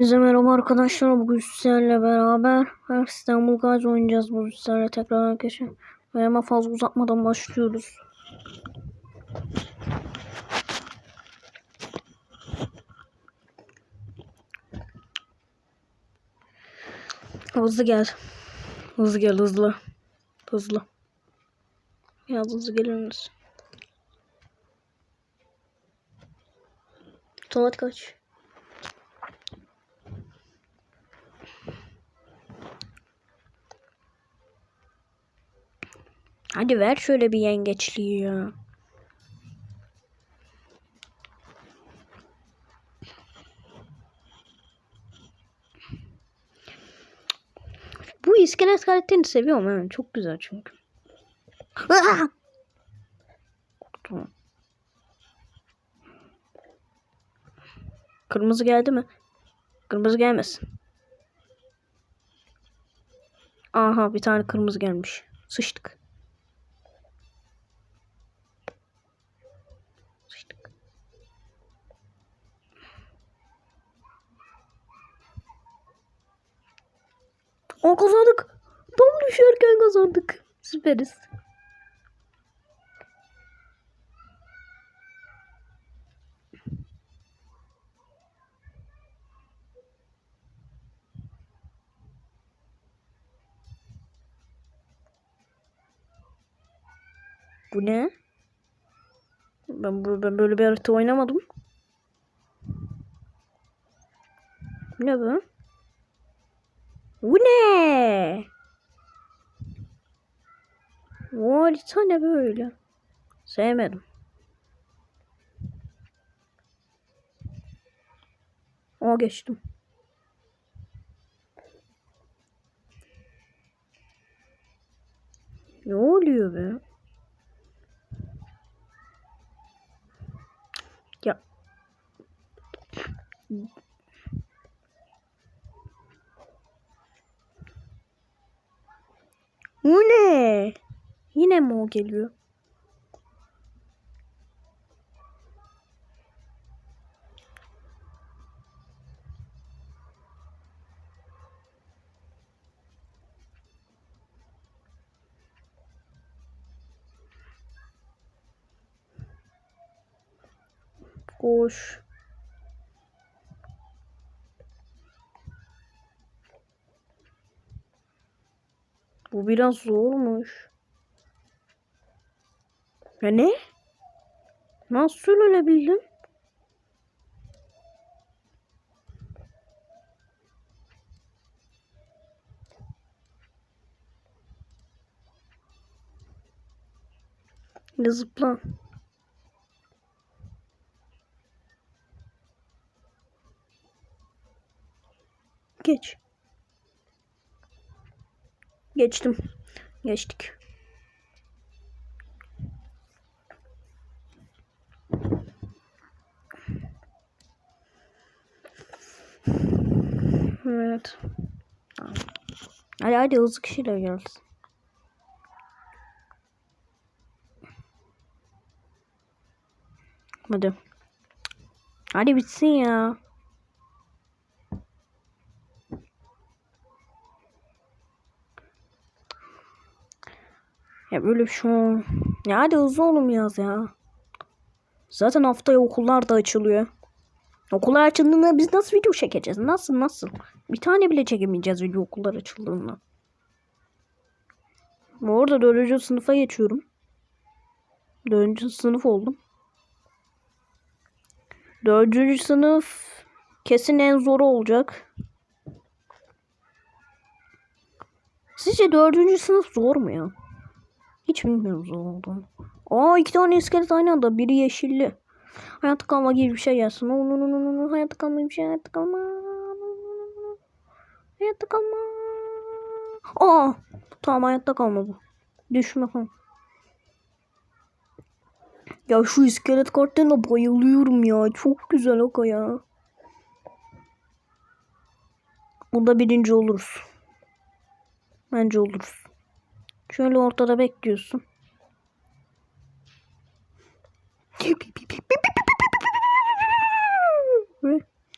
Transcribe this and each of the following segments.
Bize merhaba arkadaşlar. Bugün sizlerle beraber her İstanbul Gazi oynayacağız bu sizlerle tekrar arkadaşlar. Ve hemen fazla uzatmadan başlıyoruz. Hızlı gel. Hızlı gel hızlı. Hızlı. Biraz hızlı gelir misin? Saat kaç? Hadi ver şöyle bir yengeçliği ya. Bu iskelet karakterini seviyorum evet. Çok güzel çünkü. Korktum. Kırmızı geldi mi? Kırmızı gelmesin. Aha bir tane kırmızı gelmiş. Sıçtık. Aa kazandık. Tam düşerken kazandık. Süperiz. Bu ne? Ben, ben böyle bir harita oynamadım. Ne bu? Bu ne? Bu harita ne böyle? Sevmedim. O geçtim. Ne oluyor be? Ya. Bu ne? Yine mi o geliyor? Koş. Bu biraz zormuş. Ya ne? Nasıl ölebildim? Ya zıpla. Geç. Geçtim. Geçtik. Evet. Hadi hadi hızlı kişiler gelsin. Hadi. Hadi bitsin ya. Ya böyle bir şey Ya hadi hızlı olun biraz ya. Zaten haftaya okullar da açılıyor. Okullar açıldığında biz nasıl video çekeceğiz? Nasıl nasıl? Bir tane bile çekemeyeceğiz video okullar açıldığında. Bu arada dördüncü sınıfa geçiyorum. Dördüncü sınıf oldum. Dördüncü sınıf kesin en zoru olacak. Sizce dördüncü sınıf zor mu ya? Hiç bilmiyorum zor olduğunu. Aa iki tane iskelet aynı anda. Biri yeşilli. Hayatta kalma gibi bir şey no. Hayatta kalma gibi bir şey. Hayatta kalma. Hayatta kalma. Aa tamam hayatta kalma bu. Düşme falan. Ya şu iskelet kartlarına bayılıyorum ya. Çok güzel o ya. Bunda birinci oluruz. Bence oluruz. Şöyle ortada bekliyorsun.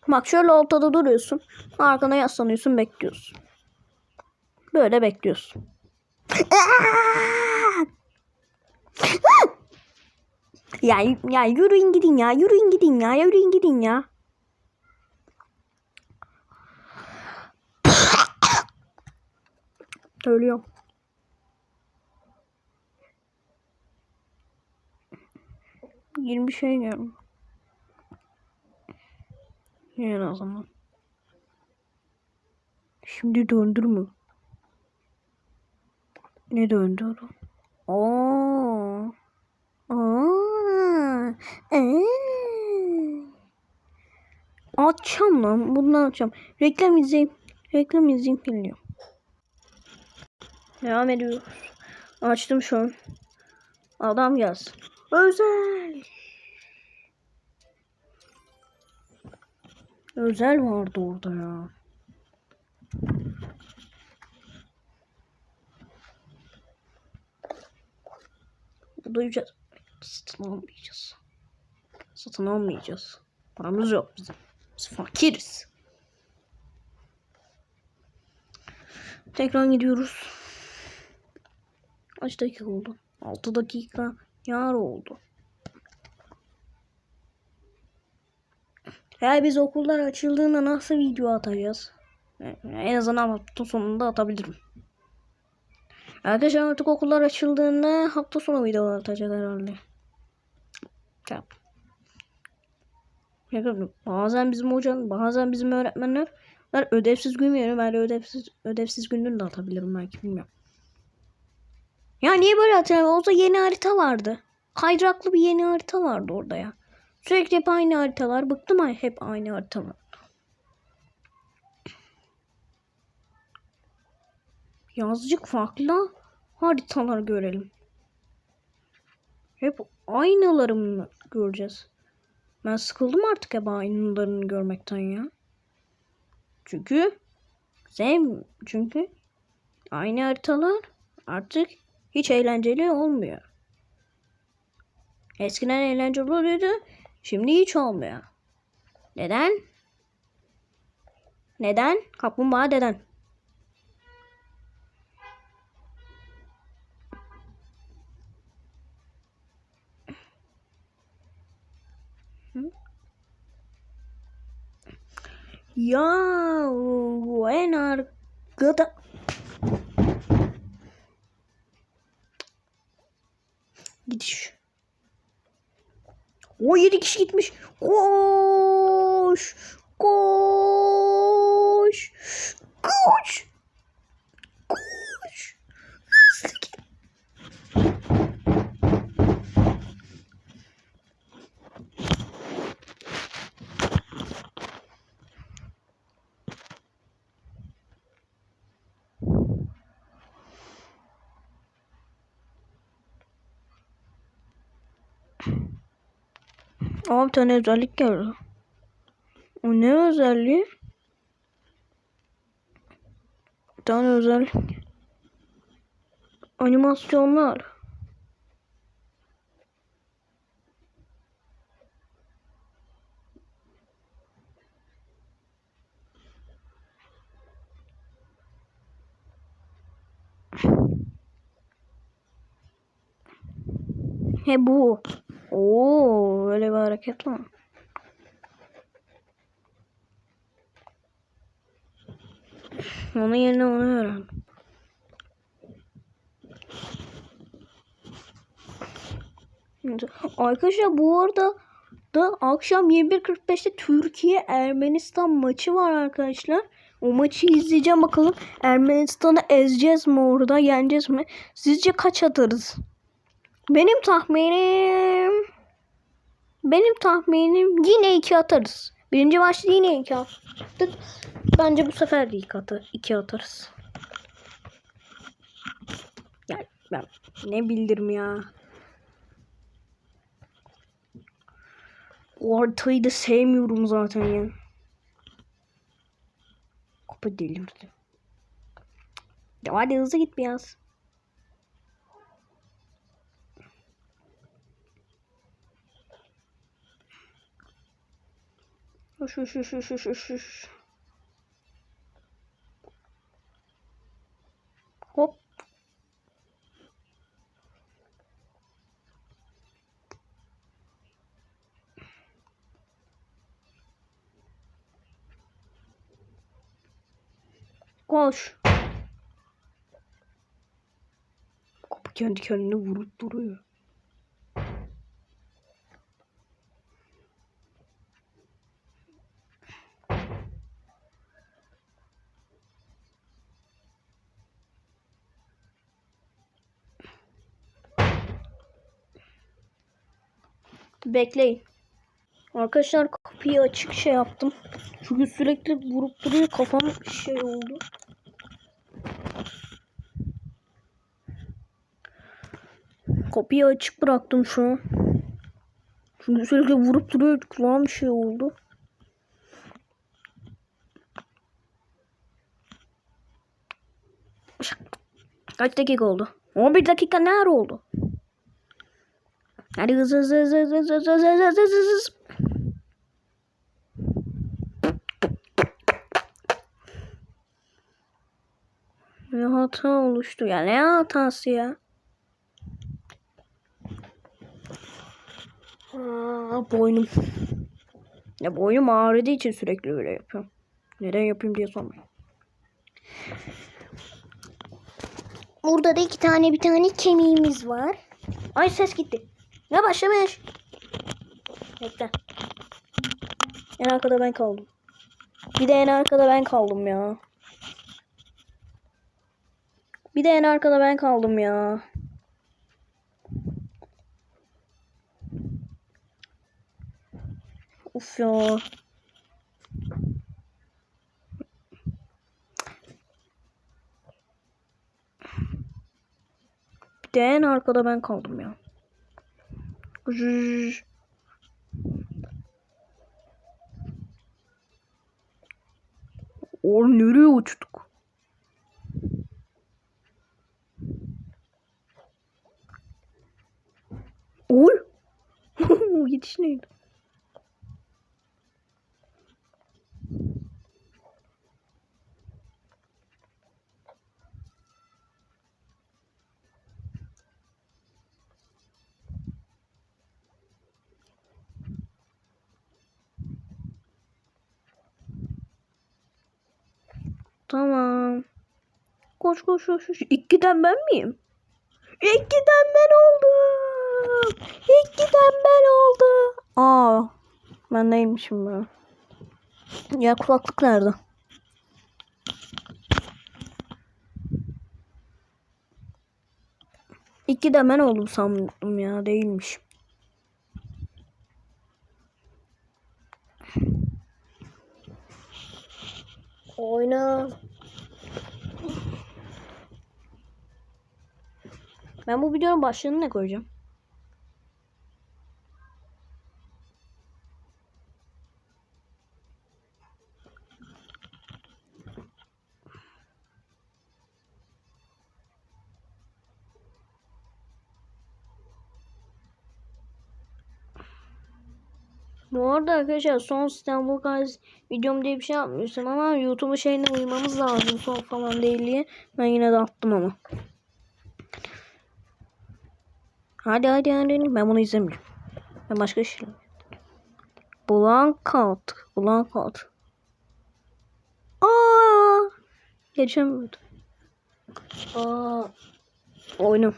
Bak şöyle ortada duruyorsun. Arkana yaslanıyorsun bekliyorsun. Böyle bekliyorsun. ya, ya yürüyün gidin ya. Yürüyün gidin ya. Yürüyün gidin ya. Ölüyorum. Yirmi şey yiyorum. Yani o. Şimdi döndür mü? Ne döndür? Oo. Oo. Ee. Açacağım lan. Bunu açacağım. Reklam izleyeyim. Reklam izleyeyim geliyor. Devam ediyoruz. Açtım şu an. Adam gelsin. Özel. Özel vardı orada ya. Duyacağız. Satın almayacağız. Satın almayacağız. Paramız yok bizim. Biz fakiriz. Tekrar gidiyoruz. Kaç dakika oldu? 6 dakika yar oldu. Ya biz okullar açıldığında nasıl video atacağız? En azından hafta sonunda atabilirim. Arkadaşlar artık okullar açıldığında hafta sonu video atacağız herhalde. Yap. Bakın bazen bizim hocam, bazen bizim öğretmenler ben ödevsiz gün veriyor. Ben de ödevsiz, ödevsiz gününü de atabilirim belki bilmiyorum. Ya niye böyle hatırlamıyorum? Orada yeni harita vardı. Kaydıraklı bir yeni harita vardı orada ya. Sürekli hep aynı haritalar. Bıktım ay hep aynı haritalar. Yazıcık farklı haritalar görelim. Hep aynaları mı göreceğiz? Ben sıkıldım artık hep aynalarını görmekten ya. Çünkü sev çünkü aynı haritalar artık hiç eğlenceli olmuyor. Eskiden eğlenceli oluyordu. Şimdi hiç olmuyor. Neden? Neden? Kaplumbağa neden? Ya en arkada gidiş. O yedi kişi gitmiş. Koş. Koş. Koş. Hızlı git. Aa bir tane özellik geldi. O ne özelliği? Bir tane özellik. Animasyonlar. He bu. Oo, öyle bir hareket var. Onun yerine onu öğren. Arkadaşlar bu arada da akşam 21.45'te Türkiye Ermenistan maçı var arkadaşlar. O maçı izleyeceğim bakalım. Ermenistan'ı ezeceğiz mi orada? Yeneceğiz mi? Sizce kaç atarız? Benim tahminim benim tahminim yine iki atarız. Birinci maçta yine iki attık. Bence bu sefer de iki, atar, iki atarız. Yani ben ne bildirim ya. O haritayı da sevmiyorum zaten ya. Kapı delirdi. Ya hadi hızlı git biraz. Uş uş uş uş uş uş. Hop. Koş. Kapı kendi kendine vurup duruyor. Bekleyin. Arkadaşlar kapıyı açık şey yaptım. Çünkü sürekli vurup duruyor kafam şey oldu. Kapıyı açık bıraktım şu an. Çünkü sürekli vurup duruyor kulağım şey oldu. Kaç dakika oldu? 11 dakika ne ara oldu? Hadi hızlı hızlı hızlı hızlı hızlı hızlı hızlı hızlı hızlı hızlı. Ne hata oluştu ya? Ne hatası ya? Aa, boynum. Ya boynum ağrıdığı için sürekli öyle yapıyorum. Neden yapayım diye sormayın. Burada da iki tane bir tane kemiğimiz var. Ay ses gitti. Ne başlamış? Bekle. En arkada ben kaldım. Bir de en arkada ben kaldım ya. Bir de en arkada ben kaldım ya. Uf ya. Bir de en arkada ben kaldım ya. Rrr. Nereye uçtuk? Oğlum. Gidiş neydi? Tamam. Koş koş koş. koş. İkiden ben miyim? İkiden ben oldum. İkiden ben oldum. Aa, ben neymişim ben? Ya kulaklık nerede? İkiden ben oldum sandım ya değilmiş. Oyna. Ben bu videonun başlığını ne koyacağım? Bu arada arkadaşlar son İstanbul Guys videom diye bir şey yapmıyorsun ama YouTube'un şeyine uymamız lazım son falan değil diye. Ben yine de attım ama. Hadi hadi hadi. Ben bunu izlemiyorum. Ben başka şey Blankout. Blankout. Aa! Geçemiyordum. Aa! Oyunum.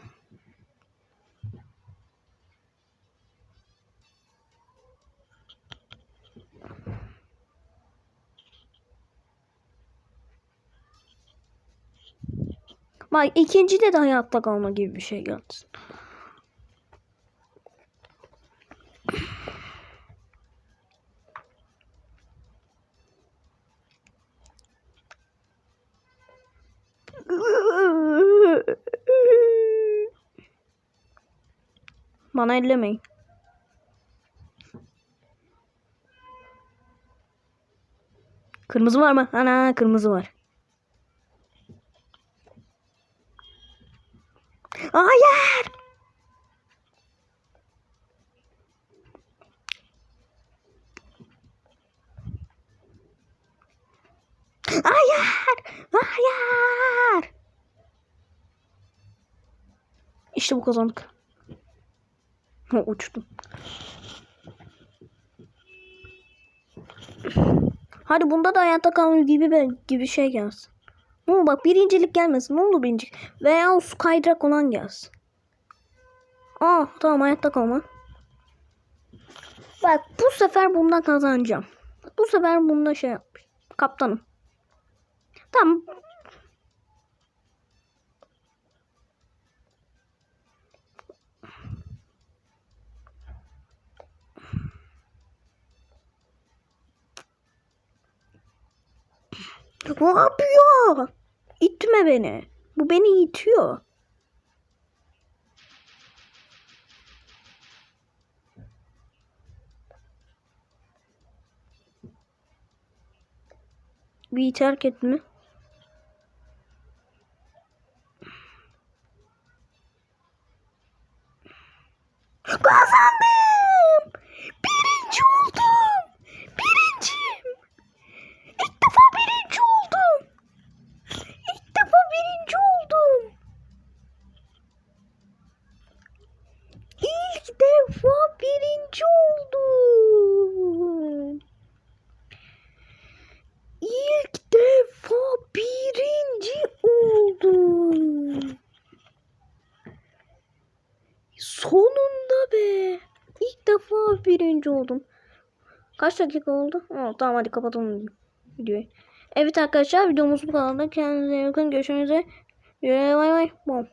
Bak ikincide de hayatta kalma gibi bir şey geldi. Bana ellemeyin. Kırmızı var mı? Ana kırmızı var. Hayır. Hayır! Hayır! İşte bu kazandık. Uçtum. Hadi bunda da hayatta kalma gibi gibi şey gelsin. Ne olur bak birincilik gelmesin. Ne olur birinci. Veya o su kaydırak olan gelsin. Aa tamam hayatta kalma. Bak bu sefer bundan kazanacağım. Bu sefer bunda şey yapmış. Kaptanım. Tamam. Ne yapıyor? İtme beni. Bu beni itiyor. Bir terk et mi? Kazandım. Birinci oldum. Birinciyim. İlk defa birinci oldum. İlk defa birinci oldum. İlk defa birinci oldum. İlk defa birinci oldum. Sonunda be. İlk defa birinci oldum. Kaç dakika oldu? Aa, tamam hadi kapatalım videoyu. Evet arkadaşlar videomuz bu kadar. Kendinize iyi bakın. Görüşmek üzere. Bay bay. Bom.